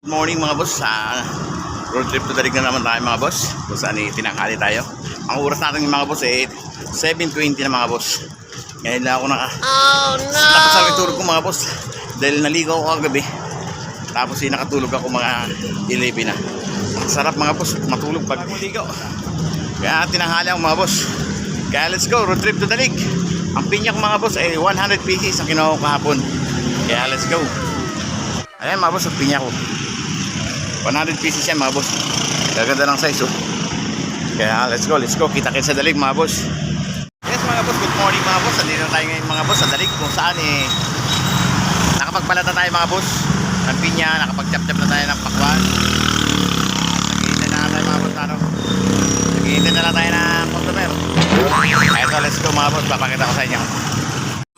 Good morning mga boss. Sa road trip to Dalig na naman tayo mga boss. Kung saan eh, tinanghali tayo. Ang oras natin mga boss eh 7.20 na mga boss. Ngayon na ako naka... Oh no! Tapos ang tulog ko mga boss. Dahil naligaw ako kagabi. Tapos eh, nakatulog ako mga 11 na. Sarap mga boss. Matulog pag ligaw. Kaya tinanghali ako mga boss. Kaya let's go. Road trip to Dalig. Ang pinya ko mga boss ay 100 pieces ang kinuha ko kahapon. Kaya let's go. Ayan mga boss, pinya ko. 100 pieces yan mga boss. Gaganda ng size oh. Kaya let's go, let's go. Kita-kita sa dalig mga boss. Yes mga boss, good morning mga boss. Andito tayo ngayon mga boss sa dalig kung saan eh nakapagbalata tayo mga boss ng pinya, nakapag-chap-chap na tayo ng pakwan. Naghihintay na tayo mga boss ano. Naghihintay na lang tayo ng customer. Eto, let's go mga boss. Papakita ko sa inyo.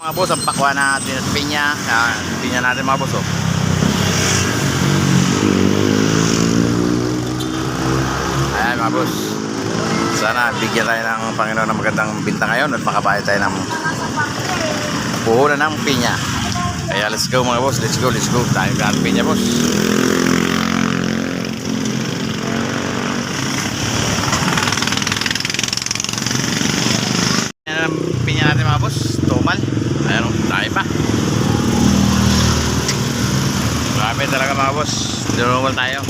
Mga boss, ang pakwan natin at pinya. Ah, pinya natin mga boss oh. Ayan mga boss. Sana bigyan tayo ng Panginoon ng magandang binta ngayon at makabayad tayo ng puhunan ng pinya. Kaya let's go mga boss. Let's go, let's go. Tayo ka pinya boss. Pinya natin mga boss. Tumal. Ayan o, tayo pa. Grabe talaga mga boss. Durungal tayo.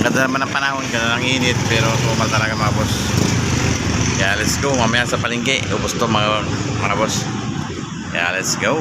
Ang ganda naman ng panahon, ganda ng init, pero tumal talaga mga boss. Kaya let's go, mamaya sa palengke, ubos to mga, mga boss. Kaya let's go.